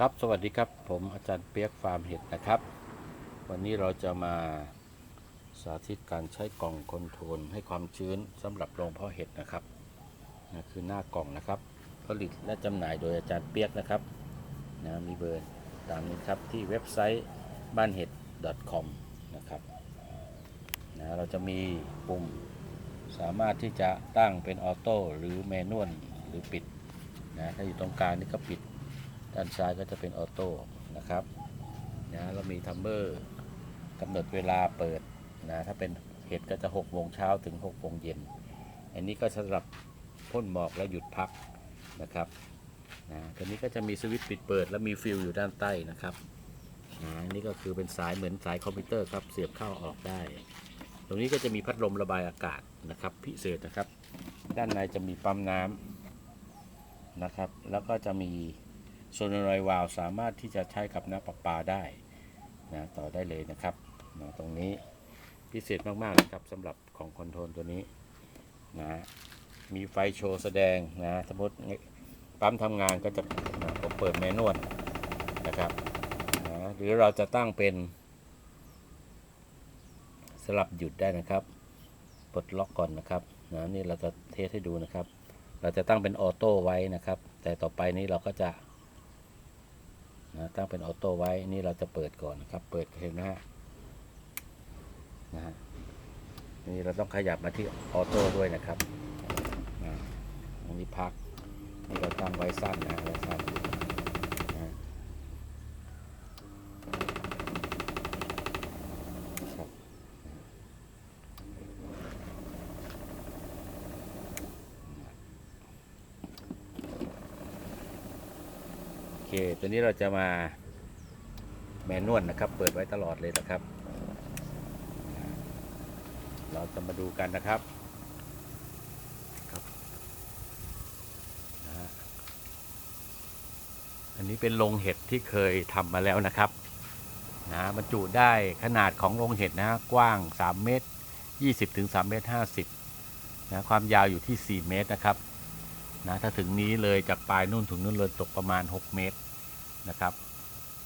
ครับสวัสดีครับผมอาจารย์เปียกฟาร์มเห็ดนะครับ วันนี้เราจะมาสาธิตการใช้กล่องคอนโทรลให้ความชื้นสำหรับโรงเพาะเห็ดนะครับนะคือหน้ากล่องนะครับ ผลิตและจำหน่ายโดยอาจารย์เปียกนะครับนะมีเบอร์ตามนี้ครับที่เว็บไซต์บ้านเห็ด .com นะครับนะเราจะมีปุ่มสามารถที่จะตั้งเป็นออโต้หรือแมนนวลหรือปิดนะถ้าอยู่ตรงกลางนี่ก็ปิด ด้านซ้ายก็จะเป็นออโต้นะครับนะเรามีทัมเบอร์กำหนดเวลาเปิดนะถ้าเป็นเห็ดก็จะ6โมงเช้าถึง6โมงเย็น อันนี้ก็สำหรับพ่นหมอกและหยุดพักนะครับนะตัวนี้ก็จะมีสวิตช์ปิดเปิด และมีฟิลอยู่ด้านใต้นะครับนะอันนี่ก็คือเป็นสายเหมือนสายคอมพิวเตอร์ครับเสียบเข้าออกได้ ตรงนี้ก็จะมีพัดลมระบายอากาศนะครับ พิเศษนะครับ ด้านในจะมีปั๊มน้ำนะครับ แล้วก็จะมี โซนรอยวาล์วสามารถที่จะใช้กับน้ำประปาได้นะต่อได้เลยนะครับนะตรงนี้พิเศษมากๆนะครับสำหรับของคอนโทรลตัวนี้นะมีไฟโชว์แสดงนะสมมติปั๊มทำงานก็จะนะผมเปิดแมนนวลนะครับนะหรือเราจะตั้งเป็น สลับหยุดได้นะครับปลดล็อกก่อนนะครับนะนี่เราจะเทสให้ดูนะครับ เราจะตั้งเป็นออโต้ไว้นะครับ แต่ต่อไปนี้เราก็จะ นะตั้งเป็นออโต้ไว้นี่เราจะเปิดก่อนนะครับ เปิดเห็นไหมฮะนะฮะนี่เราต้องขยับมาที่ออโต้ด้วยนะครับอันนี้พักนี่เราตั้งไว้สั้นนะไว้สั้นนะครับโอ เค ตัวนี้เราจะมาแมนนวลนะครับ เปิดไว้ตลอดเลยนะครับ เราจะมาดูกันนะครับครับอันนี้เป็นโรงเห็ดที่เคยทำมาแล้วนะครับนะบรรจุได้ขนาดของโรงเห็ดนะฮะกว้าง 3 เมตร 20ถึง3เมตร50นะความยาวอยู่ที่ 4 เมตรนะครับ นะถ้าถึงนี้เลยจากปลายนู่นถึงนู่นเลยตกประมาณ 6 เมตรนะครับ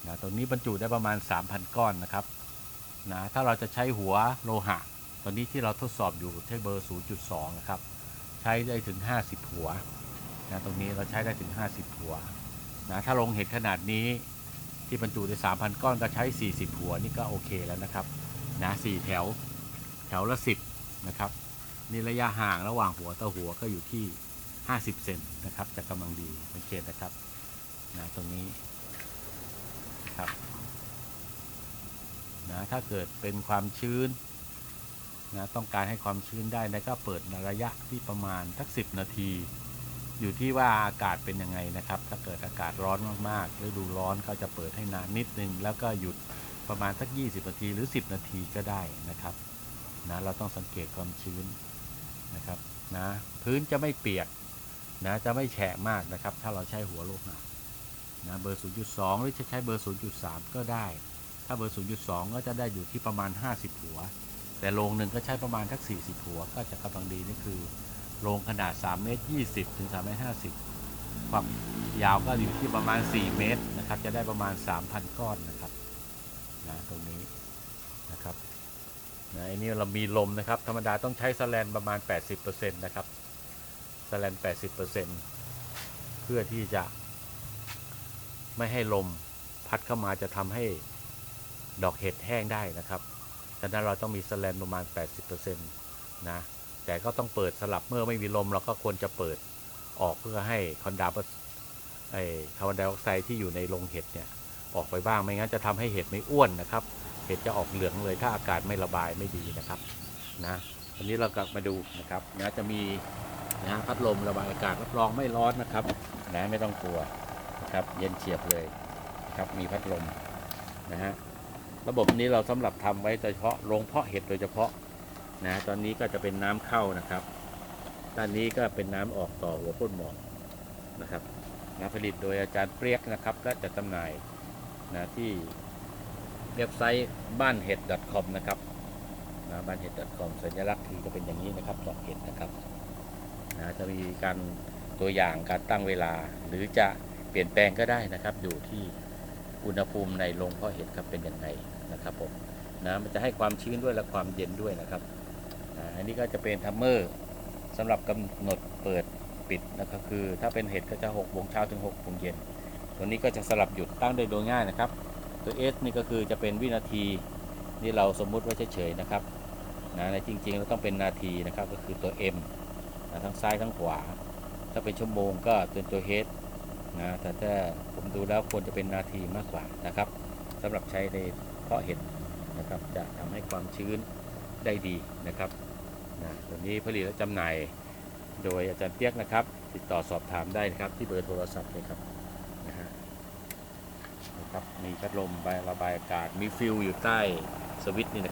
นะตรงนี้บรรจุได้ประมาณ 3,000 ก้อนนะครับนะถ้าเราจะใช้หัวโลหะ ตอนนี้ที่เราทดสอบอยู่ใช้เบอร์ 0.2 นะครับ ใช้ได้ถึง 50 หัวนะตรงนี้เราใช้ได้ถึง 50 หัวนะถ้าลงเห็ดขนาดนี้ที่บรรจุได้ 3,000 ก้อนก็ใช้ 40 หัวนี่ก็โอเคแล้วนะครับนะ4แถวแถวละ 10 นะครับนี่ระยะห่างระหว่างหัวต่อหัวก็อยู่ที่ 50 เซนนะครับจะกำลังดีสังเกตนะครับนะตรงนี้ครับนะถ้าเกิดเป็นความชื้นนะต้องการให้ความชื้นได้นะก็เปิดระยะที่ประมาณสักสินาที อยู่ที่ว่าอากาศเป็นยังไงนะครับ ถ้าเกิดอากาศร้อนมากๆฤดูร้อนก็จะเปิดให้นานนิดนึง แล้วก็หยุดประมาณสัก 20 นาทีหรือ 10 นาทีก็ได้นะครับนะเราต้องสังเกตความชื้นนะครับนะพื้นจะไม่เปียก นะจะไม่แฉะมากนะครับ ถ้าเราใช้หัวโลหะนะเบอร์ 0.2 หรือจะใช้เบอร์ 0.3 ก็ได้ ถ้าเบอร์ 0.2 ก็จะได้อยู่ที่ประมาณ 50 หัว แต่โรงหนึ่งก็ใช้ประมาณทัก 40 หัว ก็จะกำลังดีนี่คือโรงขนาด 3 เมตร 20 ถึง 3 เมตร 50 ความยาวก็อยู่ที่ประมาณ 4 เมตรนะครับ จะได้ประมาณ 3,000 ก้อนนะครับนะตรงนี้นะครับนะอันนี้เรามีลมนะครับ ธรรมดาต้องใช้สแลนประมาณ 80%นะครับ สแลน80%เพื่อที่จะไม่ให้ลมพัดเข้ามาจะทำให้ดอกเห็ดแห้งได้นะครับฉะนั้นเราต้องมีสแลนประมาณ 80%นะ แต่ก็ต้องเปิดสลับเมื่อไม่มีลมเราก็ควรจะเปิดออกเพื่อให้คอนดาไอคาร์บอนไดออกไซด์ที่อยู่ในโรงเห็ดเนี่ยออกไปบ้างไม่งั้นจะทำให้เห็ดไม่อ้วนนะครับ เห็ดจะออกเหลืองเลยถ้าอากาศไม่ระบายไม่ดีนะครับนะอันนี้เรากลับมาดูนะครับนะจะมี นะพัดลมระบายอากาศรับรองไม่ร้อนนะครับนะไม่ต้องกลัวนะครับเย็นเฉียบเลยครับมีพัดลมนะฮะระบบนี้เราสำหรับทำไว้โดยเฉพาะโรงเพาะเห็ดโดยเฉพาะนะตอนนี้ก็จะเป็นน้ำเข้านะครับด้านนี้ก็เป็นน้ำออกต่อหัวพ่นหมอกนะครับนะผลิตโดยอาจารย์เปรียกนะครับ และจัดจำหน่ายนะที่เว็บไซต์บ้านเห็ด .com นะครับนะบ้านเห็ด .com สัญลักษณ์ทีก็เป็นอย่างนี้นะครับดอกเห็ดนะครับ นะจะมีการตัวอย่างการตั้งเวลา หรือจะเปลี่ยนแปลงก็ได้นะครับ อยู่ที่อุณหภูมิในโรงเพาะเห็ดครับเป็นยังไงนะครับผมนะมันจะให้ความชื้นด้วยและความเย็นด้วยนะครับอันนี้ก็จะเป็นทัมเมอร์สำหรับกำหนดเปิดปิดนะครับคือ ถ้าเป็นเห็ดก็จะ6โมงเช้าถึง6โมงเย็นตัวนี้ก็จะสลับหยุดตั้งได้โดยง่ายนะครับ ตัว S นี่ก็คือจะเป็นวินาทีนี่เราสมมุติไว้เฉยๆนะครับนะในจริงๆเราต้องเป็นนาทีนะครับก็คือตัว M นะทั้งซ้ายทั้งขวา ถ้าเป็นชั่วโมงก็เป็นตัว H นะแต่ถ้าผมดูแล้วควรจะเป็นนาทีมากกว่านะครับสำหรับใช้ในเพาะเห็ดนะครับจะทำให้ความชื้นได้ดีนะครับนะตัวนี้ผลิตและจำหน่ายโดยอาจารย์เปียกนะครับ ติดต่อสอบถามได้นะครับ ที่เบอร์โทรศัพท์เลยครับนะฮะนะครับมีพัดลมระบายอากาศมีฟิลอยู่ใต้สวิตช์นี่นะ